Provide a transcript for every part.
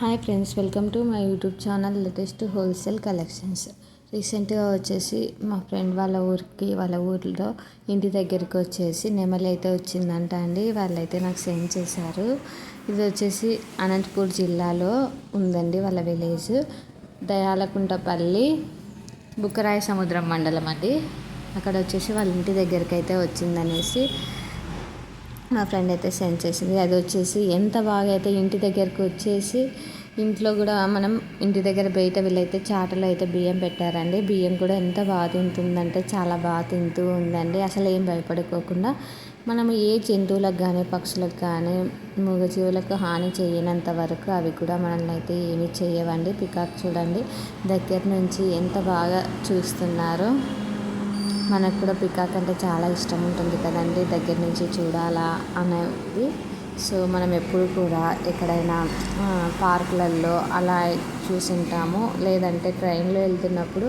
Hi friends welcome to my YouTube channel latest wholesale collections. రీసెంట్గా వచ్చేసి మా friend వాళ్ళ ఊరికి వాళ్ళ ఊరిలో ఇంటి దగ్గరికి వచ్చేసి నెమలి అయితే వచ్చిందంట అండి. వాళ్ళైతే నాకు సెండ్ చేశారు. ఇది వచ్చేసి అనంతపూర్ జిల్లాలో ఉందండి వాళ్ళ విలేజ్. దయాలకుంటపల్లి బుక్కరాయ సముద్రం మండలం అండి. అక్కడ వచ్చేసి వాళ్ళ ఇంటి దగ్గరికి అయితే వచ్చిందనేసి మా ఫ్రెండ్ అయితే సెండ్ చేసింది. అది వచ్చేసి ఎంత బాగా అయితే ఇంటి దగ్గరకు వచ్చేసి ఇంట్లో కూడా మనం ఇంటి దగ్గర బయట వీళ్ళైతే చాటలో అయితే బియ్యం పెట్టారండి. బియ్యం కూడా ఎంత బాగా తింటుందంటే చాలా బాగా తింటూ ఉందండి. అసలు ఏం భయపడుకోకుండా మనం ఏ జంతువులకు కానీ పక్షులకు కానీ మూగజీవులకు హాని చేయనంత వరకు అవి కూడా మనల్ని అయితే ఏమి చేయవండి. పికాక్ చూడండి. దగ్గర నుంచి ఎంత బాగా చూస్తున్నారో. మనకు కూడా పికాక్ అంటే చాలా ఇష్టం ఉంటుంది కదండి దగ్గర నుంచి చూడాలా అనేది. సో మనం ఎప్పుడు కూడా ఎక్కడైనా పార్కులలో అలా చూసింటాము. లేదంటే ట్రైన్లో వెళ్తున్నప్పుడు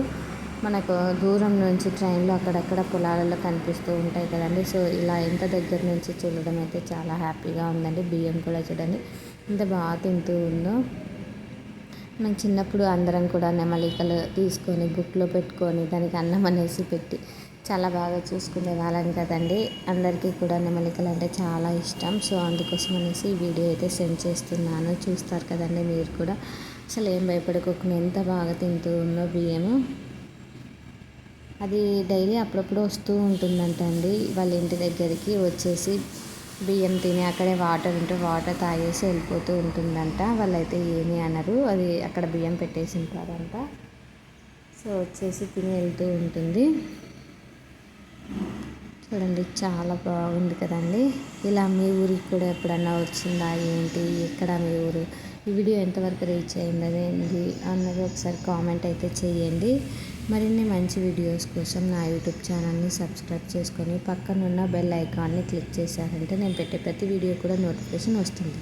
మనకు దూరం నుంచి ట్రైన్లో అక్కడక్కడ పొలాలలో కనిపిస్తూ ఉంటాయి కదండి. సో ఇలా ఎంత దగ్గర నుంచి చూడడం అయితే చాలా హ్యాపీగా ఉందండి. బియ్యం కూడా చూడండి. ఎంత బాగా తింటూ ఉందో. మనం చిన్నప్పుడు అందరం కూడా నెమలికలు తీసుకొని బుక్లో పెట్టుకొని దానికి అన్నం అనేసి పెట్టి చాలా బాగా చూసుకునే వాళ్ళని కదండి. అందరికీ కూడా నెమలికలు అంటే చాలా ఇష్టం. సో అందుకోసం అనేసి ఈ వీడియో అయితే సెండ్ చేస్తున్నాను. చూస్తారు కదండి మీరు కూడా. అసలు ఏం భయపడుకోకుండా ఎంత బాగా తింటూ ఉందో బియ్యము అది డైలీ అప్పుడప్పుడు వస్తూ ఉంటుందంట అండి. వాళ్ళ ఇంటి దగ్గరికి వచ్చేసి బియ్యం తిని అక్కడే వాటర్ ఉంటే వాటర్ తాగేసి వెళ్ళిపోతూ ఉంటుందంట. వాళ్ళైతే ఏమీ అనరు. అది అక్కడ బియ్యం పెట్టేసి ఉంటారంట. సో వచ్చేసి తిని వెళ్తూ ఉంటుంది. చూడండి చాలా బాగుంది కదండి. ఇలా మీ ఊరికి కూడా ఎప్పుడన్నా వచ్చిందా? ఏంటి? ఎక్కడ మీ ఊరు? ఈ వీడియో ఎంతవరకు రీచ్ అయింది అన్నది ఒకసారి కామెంట్ అయితే చేయండి. మరిన్ని మంచి వీడియోస్ కోసం నా యూట్యూబ్ ఛానల్ని సబ్స్క్రైబ్ చేసుకొని పక్కనున్న బెల్ ఐకాన్ని క్లిక్ చేశారంటే నేను పెట్టే ప్రతి వీడియో కూడా నోటిఫికేషన్ వస్తుంది.